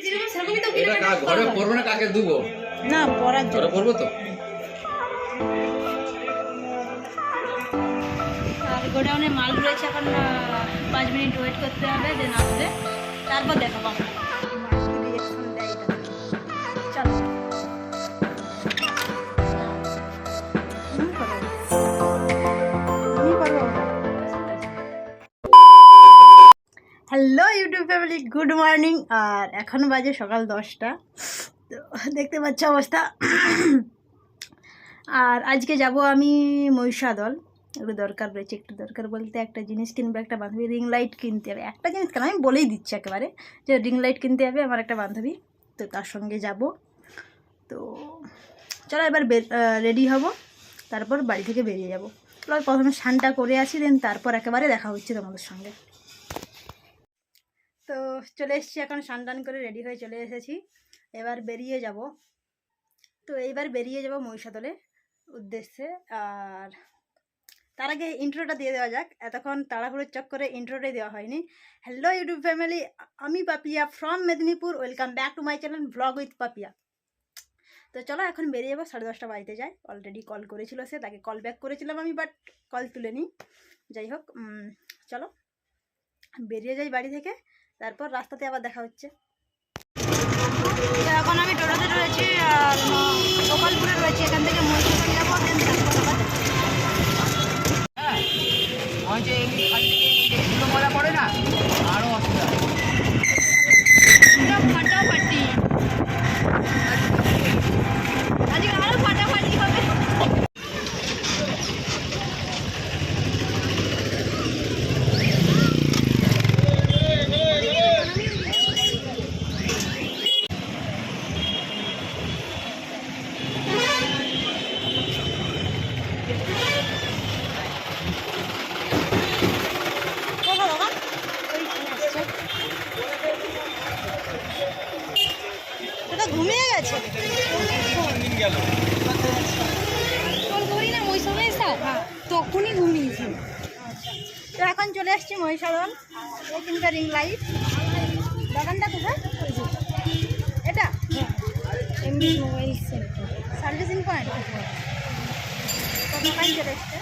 এটা ঘরে পরবো না কাকে দেবো? না পরার ঘরে পরবো তো? আর গোডাউনে মাল রয়েছে এখন পাঁচ মিনিট ওয়েট করতে হবে দেন আসবে। তারপর দেখাবো আমরা hello YouTube family good morning আর এখন বাজে সকাল দশটা। তো দেখতে পাচ্ছ অবস্থা। আর আজকে যাব আমি মহিষাদল। একটু দরকার রয়েছে একটু দরকার বলতে একটা জিনিস কিনবো, একটা বান্ধবী রিং লাইট কিনতে হবে। একটা জিনিস কেন? আমি বলেই দিচ্ছি একেবারে যে রিং লাইট কিনতে হবে আমার একটা বান্ধবী। তো তার সঙ্গে যাব। তো চলো এবার রেডি হব। তারপর বাড়ি থেকে বেরিয়ে যাব। প্রথমে স্নানটা করে আসি দেন তারপর একেবারে দেখা হচ্ছে তোমাদের সঙ্গে। তো চলে এসেছি এখন স্নান করে রেডি হয়ে চলে এসেছি। এবার বেরিয়ে যাব। তো এইবার বেরিয়ে যাব মহিষাদলের উদ্দেশ্যে। আর তার আগে ইন্ট্রোটা দিয়ে দেওয়া যাক। এতক্ষণ তাড়াহুড়োর চক্করে ইন্ট্রোটাই দেওয়া হয়নি। হ্যালো ইউটিউব ফ্যামিলি আমি Papiya from Medinipur. Welcome back to my channel vlog with Papiya. তো চলো এখন বেরিয়ে যাব। সাড়ে দশটা বাড়িতে যাই অলরেডি কল করেছিল সে, তাকে কল ব্যাক করেছিলাম আমি বাট কল তুলেনি। যাই হোক চলো। বেরিয়ে যাই বাড়ি থেকে। তারপর রাস্তাতে আবার দেখা হচ্ছে। এখন আমি টোটোতে রয়েছি আর গোপালপুরে রয়েছি এখান থেকে মহিষাদল যাব দেন তারপর আবার দেখা ওই যে এমনি খালি এগুলো মজা পড়ে না আরও অসুবিধা পুরো ফাটাফাটি আজকে আরও ফাটাফাটি হবে কোথায় বাবা? ওইখানে আসছে। এটা ঘুমিয়ে গেছে করি না সময় স্যার তখনই ঘুমিয়েছি। তো এখন চলে আসছি মহিষাদল এখানকার রিং লাইট দোকানটা কোথায়? এটা? MB mobile centre servicing point তো দোকান চলে এসছে।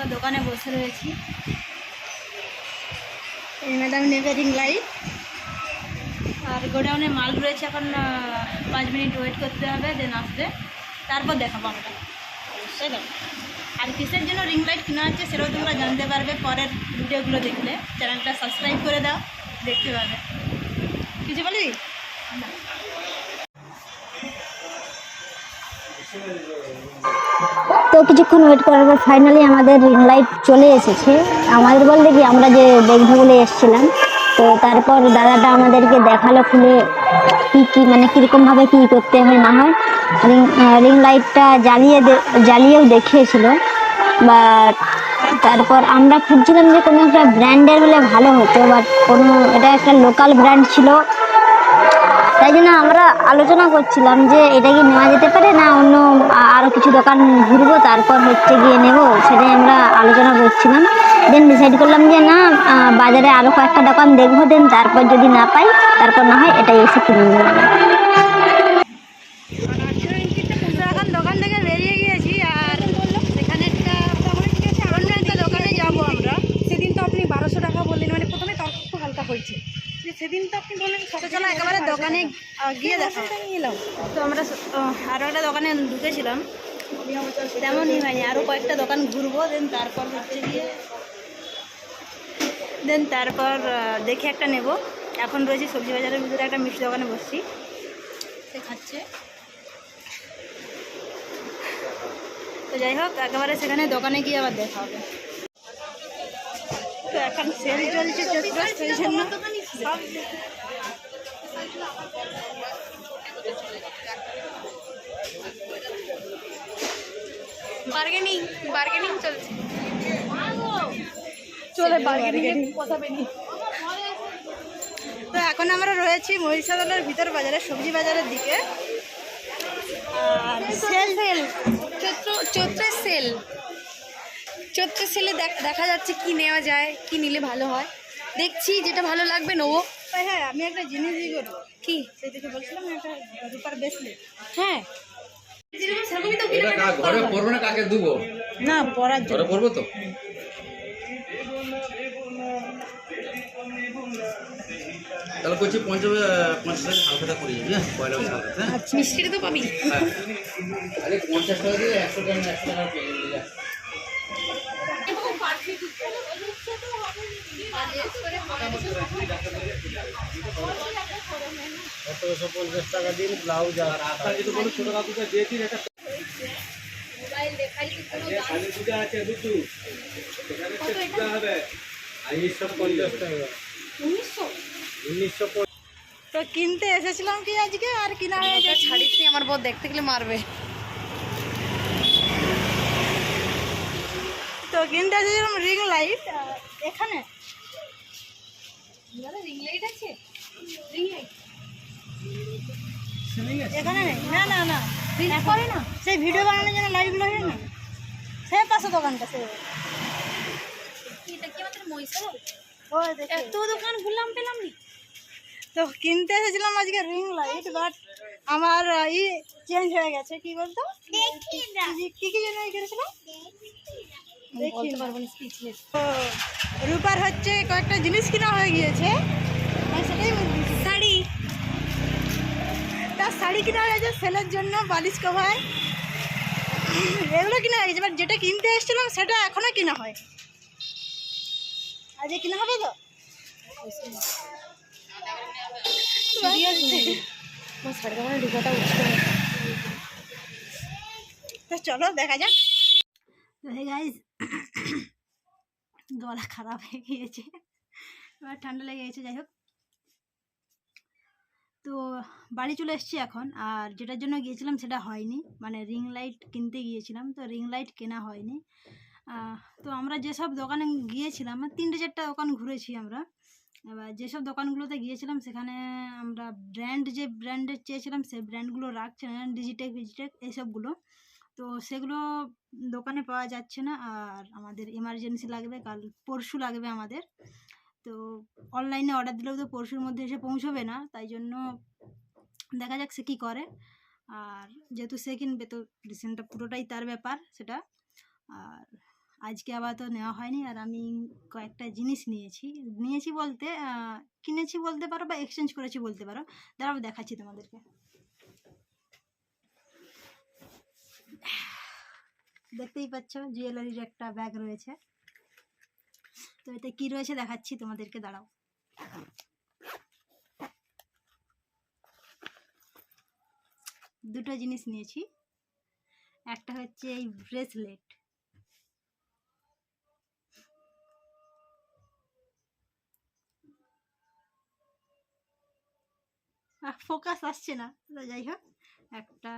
আমরা দোকানে বসে রয়েছি। এই ম্যাডাম নেবে রিং লাইট আর গোডাউনে মাল রয়েছে এখন পাঁচ মিনিট ওয়েট করতে হবে দেন আসবে। তারপর দেখাবো আমরা। আর কিসের জন্য রিং লাইট কেনা হচ্ছে সেটাও তোমরা জানতে পারবে পরের ভিডিওগুলো দেখলে। চ্যানেলটা সাবস্ক্রাইব করে দাও, দেখতে পাবে। কিছু বলবি না। কিছুক্ষণ ওয়েট করার পর ফাইনালি আমাদের রিং লাইট চলে এসেছে। আমাদের বলতে কি, আমরা যে দেখব বলে এসেছিলাম, তো তারপর দাদাটা আমাদেরকে দেখাল খুলে কী কী মানে কীরকমভাবে কী করতে হয় না হয়। রিং রিং লাইটটা জ্বালিয়ে জ্বালিয়েও দেখিয়েছিল। বা তারপর আমরা খুঁজছিলাম যে কোনো একটা ব্র্যান্ডের হলে ভালো হতো বাট কোনো, এটা একটা লোকাল ব্র্যান্ড ছিল। তাই জন্য আমরা আলোচনা করছিলাম যে এটা কি নেওয়া যেতে পারে না অন্য আরও কিছু দোকান ঘুরবো, তারপর হচ্ছে গিয়ে নেব, সেটাই আমরা আলোচনা করছিলাম। দেন ডিসাইড করলাম যে না বাজারে আরও কয়েকটা দোকান দেখব দেন তারপর যদি না পাই, তারপর না হয় এটাই এসে কিনে নেব তো এখন দোকান থেকে বেরিয়ে গিয়েছি আর এখানে একটা অন্য একটা দোকানে যাব আমরা সেদিন তো আপনি বারোশো টাকা বললেন মানে প্রথমে তর্ক একটু হালকা হয়েছে যে সেদিন তো আপনি বললেন তো চলো একেবারে দোকানে আহ, গিয়ে দেখা। এলাম। তো আমরা আরও একটা দোকানে ঢুকেছিলাম। তেমনই হয়নি আরও কয়েকটা দোকান ঘুরবো দেন তারপর হচ্ছে গিয়ে দেন তারপর দেখে একটা নেব। এখন রয়েছে সবজি বাজারের ভিতরে একটা মিষ্টি দোকানে বসছি। সে খাচ্ছে। তো যাই হোক একেবারে সেখানে দোকানে গিয়ে আবার দেখা হবে। তো এখন সেল চলছে সেই জন্য বার্গেনিং বার্গেনিং চলছে। চলে বার্গেনিং কথা তো এখন আমরা রয়েছি মহিষাদলের ভিতর বাজারে সবজি বাজারের দিকে। আর সেল সেল। চৈত্র চৈত্রের সেল। চৈত্রের সেলে দেখা যাচ্ছে কি নেওয়া যায় কি নিলে ভালো হয়। দেখছি যেটা ভালো লাগবে নেব। হ্যাঁ আমি একটা জিনিস ই করব। কি? সেই থেকে বলছিলাম না, একটা রূপার বেসলে হ্যাঁ। এটা কা- ঘরে পড়ব না কাকে দেবো? না পরার ঘরে পড়ব তো? তাহলে করছি পঞ্চাশ পঞ্চাশ টাকা হালখাতা করে যাবি হ্যাঁ? পয়লা হালখাতা হ্যাঁ? মিষ্টিটা তো পাবি। হ্যাঁ। আরে পঞ্চাশ টাকা দিয়ে একশো টাকা একশো টাকা পেয়ে যাবি যা। তো কিনতে এসেছিলাম কি আজকে? আর কিনা হয়ে ছাড়িস আমার বউ দেখতে গেলে মারবে। তো কিনতে এসেছিলাম রিং লাইট এখানে। রিং লাইট আছে? রিং লাইট এখানে নেই? না না না। করে না? সেই ভিডিও বানানোর জন্য লাইটগুলো হয় না সেই পাশে দোকানটা সে। এটা কি আমাদের এত দোকান ঘুরলাম পেলাম নি। তো কিনতে এসেছিলাম আজকে রিং লাইট বাট আমার ই চেঞ্জ হয়ে গেছে কি বলতো? কি- কি জন্য রূপার হচ্ছে কয়েকটা জিনিস কিনা হয়ে গিয়েছে। বলছি। শাড়ি। তার শাড়ি কিনা হয়ে গেছে সেলের জন্য বালিশ কভার। এগুলো কিনা হয়ে গেছে এবার যেটা কিনতে এসেছিলাম সেটা এখনও কিনা হয়। আজকে কিনা হবে তো? চলো দেখা যাক। গাইজ গলা খারাপ হয়ে গিয়েছে। এবার ঠান্ডা লেগে গেছে, যাই হোক। তো বাড়ি চলে এসেছি এখন, আর যেটার জন্য গিয়েছিলাম সেটা হয়নি। মানে রিং লাইট কিনতে গিয়েছিলাম, তো রিং লাইট কেনা হয়নি। তো আমরা যেসব দোকানে গিয়েছিলাম মানে তিনটে চারটা দোকান ঘুরেছি আমরা। এবার যেসব দোকানগুলোতে গিয়েছিলাম, সেখানে আমরা ব্র্যান্ড যে ব্র্যান্ডের চেয়েছিলাম, সেই ব্র্যান্ডগুলো রাখছে না ডিজিটেক ফিজিটেক এইসবগুলো। তো সেগুলো দোকানে পাওয়া যাচ্ছে না আর আমাদের এমার্জেন্সি লাগবে, কাল পরশু লাগবে আমাদের। তো অনলাইনে অর্ডার দিলেও তো পরশুর মধ্যে এসে পৌঁছবে না, তাই জন্য দেখা যাক সে কী করে। আর যেহেতু সে কিনবে তো ডিসিশনটা পুরোটাই তার ব্যাপার সেটা। আর আজকে আবার তো নেওয়া হয়নি আর আমি কয়েকটা জিনিস নিয়েছি। নিয়েছি বলতে কিনেছি বলতে পারো বা এক্সচেঞ্জ করেছি বলতে পারো। দাঁড়াও দেখাচ্ছি তোমাদেরকে। দেখতেই পাচ্ছ জুয়েলারির একটা ব্যাগ রয়েছে। তো এতে কি রয়েছে দেখাচ্ছি তোমাদেরকে, দাঁড়াও। দুটো জিনিস নিয়েছি। একটা হচ্ছে এই ব্রেসলেট ফোকাস আসছে না। যাই হোক, একটা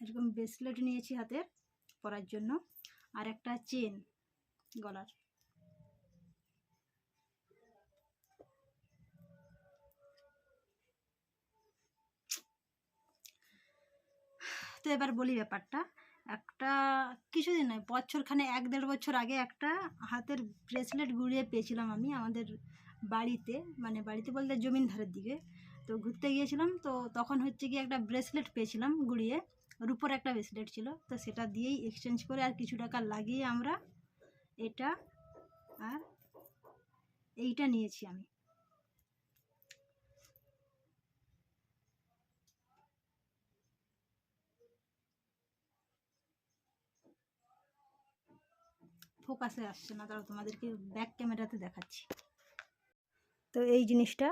এরকম ব্রেসলেট নিয়েছি হাতের পরার জন্য। আর একটা চেন গলার। তো এবার বলি ব্যাপারটা। একটা কিছুদিন নয় বছরখানে এক দেড় বছর আগে একটা হাতের ব্রেসলেট গুড়িয়ে পেয়েছিলাম আমি আমাদের বাড়িতে মানে বাড়িতে বলতে জমিন ধারের দিকে। তো ঘুরতে গিয়েছিলাম, তো তখন হচ্ছে কি একটা ব্রেসলেট পেয়েছিলাম গুড়িয়ে। রূপোর একটা ব্রেসলেট ছিল। তো সেটা দিয়েই এক্সচেঞ্জ করে আর কিছু টাকা লাগিয়ে আমরা এটা আর এইটা নিয়েছি আমি। ফোকাসে আসছে না তারা তোমাদেরকে ব্যাক ক্যামেরাতে দেখাচ্ছি। তো এই জিনিসটা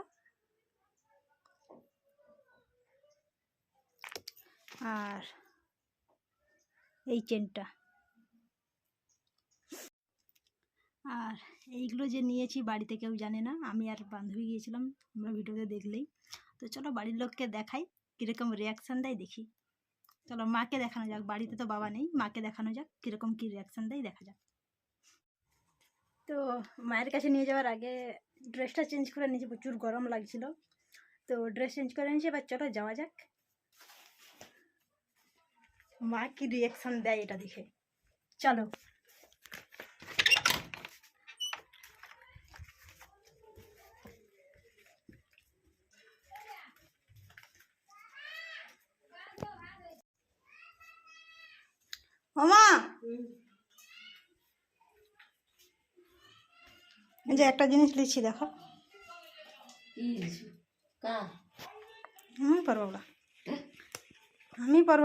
আর এই চেনটা। আর এইগুলো যে নিয়েছি বাড়িতে কেউ জানে না, আমি আর বান্ধবী গিয়েছিলাম, আমরা ভিডিওতে দেখলেই। তো চলো বাড়ির লোককে দেখাই, কীরকম রিয়াকশান দেয় দেখি। চলো মাকে দেখানো যাক, বাড়িতে তো বাবা নেই, মাকে দেখানো যাক, কীরকম কী রিয়াকশান দেয় দেখা যাক। তো মায়ের কাছে নিয়ে যাওয়ার আগে ড্রেসটা চেঞ্জ করে নিয়েছি, প্রচুর গরম লাগছিল। তো ড্রেস চেঞ্জ করে নিয়েছি, এবার চলো যাওয়া যাক। মা কি রিয়াকশান দেয় এটা দেখে। চলো। মামা যে একটা জিনিস লিখছি দেখো। আমি পারব আমি পারব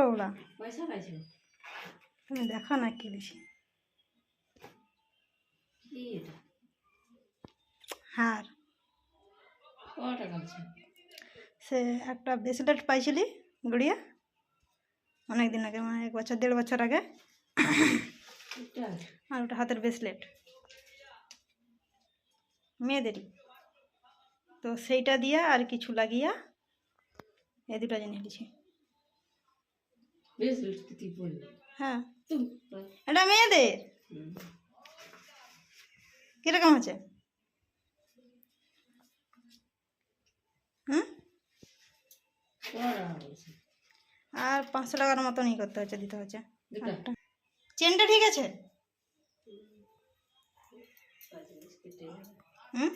পয়সা পাইছো? তুমি দেখো না কি এটা? হার। সে একটা ব্রেসলেট পাইছিলি গুড়িয়া? অনেক দিন আগে মানে এক বছর দেড় বছর আগে। আর ওটা হাতের ব্রেসলেট মেয়েদেরই। তো সেইটা দিয়া আর কিছু লাগিয়া এই দুটো জিনিস দিছি। বেশ হ্যাঁ। এটা মেয়েদের? কীরকম আছে হুম? আর পাঁচশো টাকার মতন ই করতে হচ্ছে দিতে হচ্ছে। চেনটা ঠিক আছে? হুম।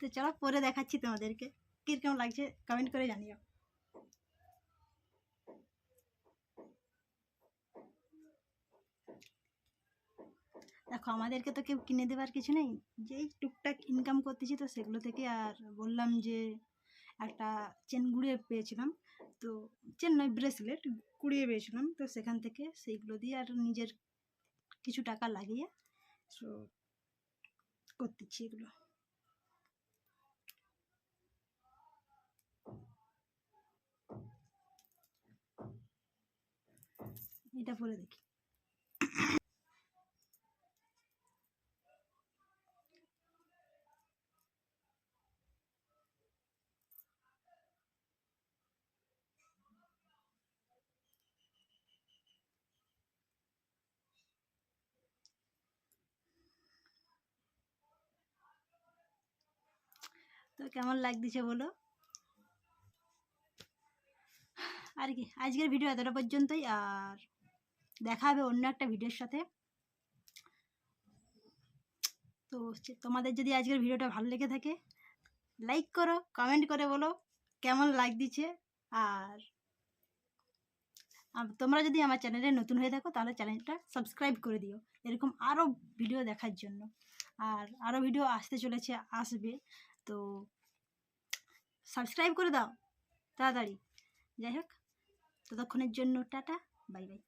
তো চলো, পরে দেখাচ্ছি তোমাদেরকে। কীরকম লাগছে কমেন্ট করে জানিও। দেখো, আমাদেরকে তো কেউ কিনে দেওয়ার কিছু নেই। যেই টুকটাক ইনকাম করতেছি তো সেগুলো থেকে আর বললাম যে একটা চেন গুড়িয়ে পেয়েছিলাম। তো চেন নয় ব্রেসলেট কুড়িয়ে পেয়েছিলাম। তো সেখান থেকে সেইগুলো দিয়ে আর নিজের কিছু টাকা লাগিয়ে তো করতেছি এগুলো। এটা পরে দেখি। তো কেমন লাগতেছে বলো? আর কি আজকের ভিডিও এতটা পর্যন্তই আর দেখা হবে অন্য একটা ভিডিওর সাথে। তো তোমাদের যদি আজকের ভিডিওটা ভালো লেগে থাকে লাইক করো কমেন্ট করে বলো কেমন লাগতেছে আর তোমরা যদি আমার চ্যানেলে নতুন হয়ে থাকো, তাহলে চ্যানেলটা সাবস্ক্রাইব করে দিও। এরকম আরও ভিডিও দেখার জন্য। আর আরও ভিডিও আসতে চলেছে, আসবে। তো সাবস্ক্রাইব করে দাও, তাড়াতাড়ি। যাই হোক, ততক্ষণের জন্য টাটা বাই বাই